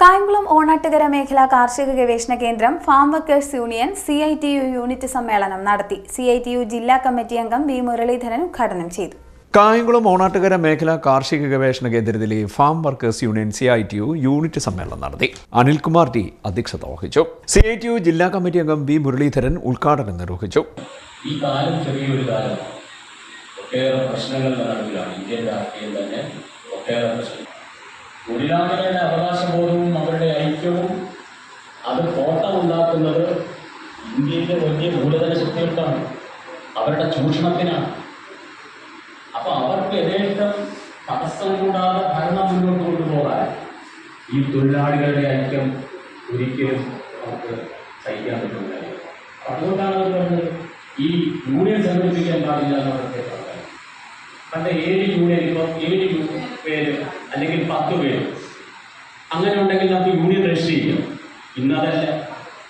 കായംകുളം ഓണാട്ടുകര മേഖലാ കാർഷിക ഗവേഷണ കേന്ദ്രം farm workers union C I T U unit സമ്മേളനം നടത്തി. സി ഐ ടി യു ജില്ലാ കമ്മിറ്റി അംഗം വി മുരളീധരൻ ഉദ്ഘാടനം ചെയ്തു. കായംകുളം ഓണാട്ടുകര മേഖല കാർഷിക ഗവേഷണ കേന്ദ്രത്തിലെ farm workers union C I T U unit സമ്മേളനം നടത്തി. അനിൽകുമാർ ടി അധ്യക്ഷത വഹിച്ചു. സി ഐ ടി യു ജില്ലാ കമ്മിറ്റി അംഗം വി മുരളീധരൻ ഉദ്ഘാടനം നിർവഹിച്ചു. ഈ കാലം ചെറിയൊരു ഒട്ടേറെ പ്രശ്നങ്ങൾ ഇന്ത്യൻ രാഷ്ട്രീയം തന്നെ ഒട്ടേറെ പ്രശ്നം തൊഴിലാളികളുടെ അവകാശബോധവും അവരുടെ ഐക്യവും അത് കോട്ടം ഉണ്ടാക്കുന്നത് ഇന്ത്യയിലെ വലിയ മൂലധന ശക്തികൾക്കാണ് അവരുടെ ചൂഷണത്തിനാണ്. അപ്പൊ അവർക്ക് യഥേഷ്ടം തടസ്സം കൂടാതെ ഭരണം മുന്നോട്ട് കൊണ്ടുപോകാൻ ഈ തൊഴിലാളികളുടെ ഐക്യം ഒരിക്കലും അവർക്ക് സഹിക്കാൻ പറ്റുന്നില്ല. അതുകൊണ്ടാണ് അവർ പറഞ്ഞത് ഈ യൂണിയൻ സംഘടിപ്പിക്കാൻ പാടില്ല എന്നവർക്ക് പണ്ട് ഏഴ് യൂണിയൻ ഇപ്പോൾ ഏഴ് പേര് അല്ലെങ്കിൽ പത്ത് പേര്. അങ്ങനെ ഉണ്ടെങ്കിൽ നമുക്ക് യൂണിയൻ രജിസ്റ്റർ ചെയ്യാം. ഇന്നതല്ല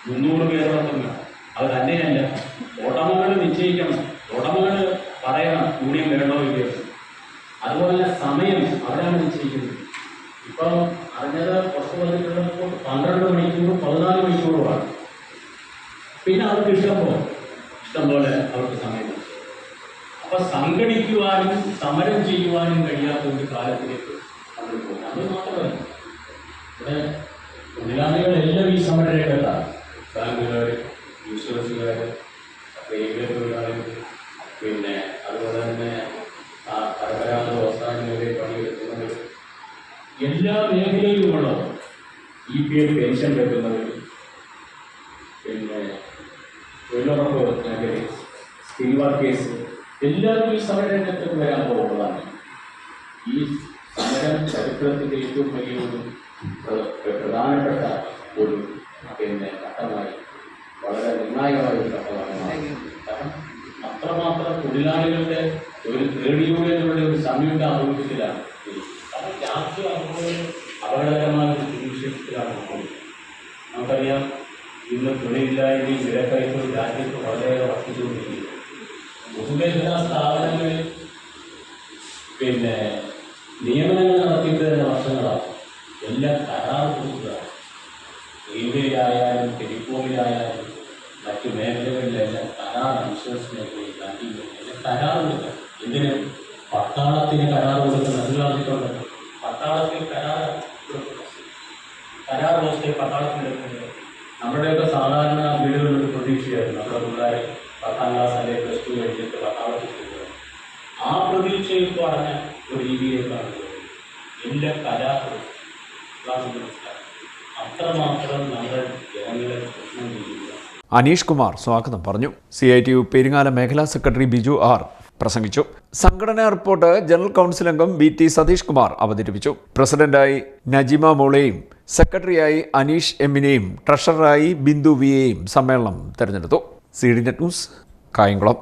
മുന്നൂറ് പേരോടൊപ്പം അത് തന്നെയല്ല. ഉടമകൾ നിശ്ചയിക്കണം. ഉടമകൾ പറയണം യൂണിയൻ വേണോ ഇല്ലയോ. അതുപോലെ സമയം അവരാണ് നിശ്ചയിക്കുന്നത്. ഇപ്പം അറിഞ്ഞത് കുറച്ച് പറഞ്ഞിട്ടുള്ളപ്പോൾ പന്ത്രണ്ട് മണിക്കൂർ പതിനാല് മണിക്കൂറുമാണ് പിന്നെ അവർക്ക് ഇഷ്ടം പോലെ ഇഷ്ടം പോലെ അവർക്ക് സമയം സംഘടിക്കുവാനും സമരം ചെയ്യുവാനും കഴിയാത്ത ഒരു കാലത്തിലേക്ക് നമ്മൾ പോകും അത് മാത്രമല്ല ഇവിടെ തൊഴിലാളികളെല്ലാം ഈ സമരരംഗത്താണ്. ബാങ്കുകാർ ഇൻഷുറൻസുകാർ റെയിൽവേ തൊഴിലാളികൾ പിന്നെ അതുപോലെ തന്നെ ആ പരമ്പരാഗത മേഖലയിൽ പണിയെടുക്കുന്നവർ എല്ലാ മേഖലയിലുമുള്ള ഇ പി എഫ് പെൻഷൻ വെക്കുന്നവർ പിന്നെ തൊഴിലുറപ്പ് മേഖലയിൽ സ്കിൽ വർക്കേഴ്സ് എല്ലാവരും ഈ സമരരംഗത്ത് വരാൻ പോകുന്നതാണ്. ഈ സമരം ചരിത്രത്തിന്റെ ഏറ്റവും വലിയ ഒരു പ്രധാനപ്പെട്ട ഒരു പിന്നെ ഘട്ടമായി വളരെ നിർണായകമായ ഒരു ഘട്ടമാണ് അത്രമാത്രം തൊഴിലാളികളുടെ ഒരു ട്രേഡ് യൂണിയനുകളുടെ ഒരു സംയുക്ത ആഭിമുഖ്യത്തിലാണ് ഇത്. കാരണം രാത്രി അപകടകരമായ ഒരു പോകുന്നത്. നമുക്കറിയാം ഇന്ന് തൊഴിലില്ലായ്മയും വിലക്കയറ്റവും രാജ്യത്ത് വളരെയേറെ വർദ്ധിച്ചുകൊണ്ടിരിക്കുന്നു. പൊതുമേഖലാ സ്ഥാപനങ്ങളിൽ പിന്നെ നിയമനങ്ങൾ നടത്തിയിട്ട് തന്നെ വർഷങ്ങളാണ്. എല്ലാം കരാർ കൊടുക്കുകയാണ് റെയിൽവേയിലായാലും ടെലികോമിലായാലും മറ്റു മേഖലകളിലെല്ലാം കരാർ ഇൻഷുറൻസ് മേഖലയിൽ ബാങ്കിങ് കരാർ കൊടുക്കുക എന്തിന്? പട്ടാളത്തിന് കരാർ കൊടുക്കുന്ന മനസ്സിലാക്കിയിട്ടുണ്ട് പട്ടാളത്തിൽ കരാർ കരാർ വ്യവസ്ഥയിൽ പട്ടാളത്തിൽ എടുക്കുന്നത് നമ്മുടെയൊക്കെ സാധാരണ വീടുകളിൽ പ്രതീക്ഷയായിരുന്നു. നമ്മുടെ പിള്ളേർ പത്താം ക്ലാസ് അല്ലെങ്കിൽ പ്ലസ് ടു കഴിഞ്ഞിട്ട് പോകുന്നത് ആ പ്രതീക്ഷയിൽ പറഞ്ഞ ഒരു രീതിയിലേക്കാണ് എല്ലാ കലാപവും ഇതാണ് അത്രമാത്രം നമ്മുടെ ജനങ്ങളെ ചെയ്യുക. അനീഷ് കുമാർ സ്വാഗതം പറഞ്ഞു. C I T U Peringala മേഖലാ സെക്രട്ടറി ബിജു ആർ പ്രസംഗിച്ചു. സംഘടനാ റിപ്പോർട്ട് ജനറൽ കൗൺസിൽ അംഗം ബി ടി സതീഷ് കുമാർ അവതരിപ്പിച്ചു. പ്രസിഡന്റായി നജിമ മോളെയും സെക്രട്ടറിയായി അനീഷ് എമ്മിനെയും ട്രഷററായി ബിന്ദു വിയെയും സമ്മേളനം തെരഞ്ഞെടുത്തു. C D net news Kayamkulam.